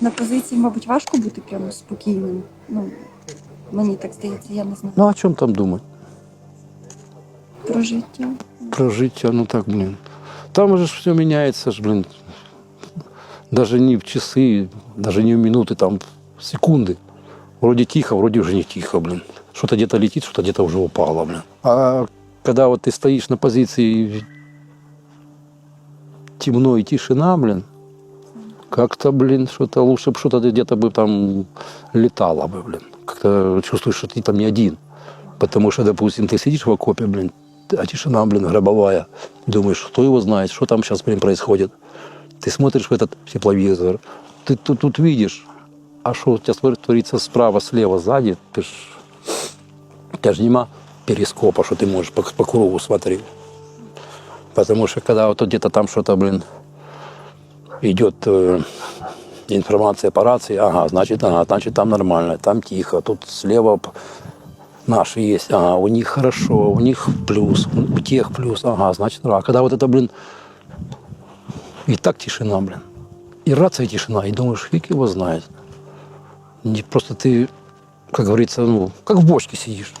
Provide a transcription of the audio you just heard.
На позиції, мабуть, важко бути прямо спокійним. Ну, мені так здається, я не знаю. Ну, о чем там думать? Про життя. Про життя, ну так, блин. Там уже все меняется, ж, блин. Даже не в часы, даже не в минуты, там в секунды. Вроде тихо, вроде уже не тихо, блин. Что-то где-то летит, что-то где-то уже упало, блин. А когда вот ты стоишь на позиции темно и тишина, блин, как-то, блин, что-то лучше бы что-то где-то бы там летало бы, блин. Как-то чувствуешь, что ты там не один. Потому что, допустим, ты сидишь в окопе, блин, а тишина, блин, гробовая. Думаешь, кто его знает, что там сейчас, блин, происходит. Ты смотришь в этот тепловизор, ты тут, тут видишь, а что у тебя твор- творится справа, слева, сзади, ты ж, у тебя же нема перископа, что ты можешь по, по кругу смотреть. Потому что когда вот где-то там что-то, блин, идет э, информация по рации, ага, значит, ага, значит, там нормально, там тихо, тут слева наши есть, ага, у них хорошо, у них плюс, у тех плюс, ага, значит, а когда вот это, блин, и так тишина, блин, и рация тишина, и думаешь, фиг его знает. Не, просто ты, как говорится, ну, как в бочке сидишь.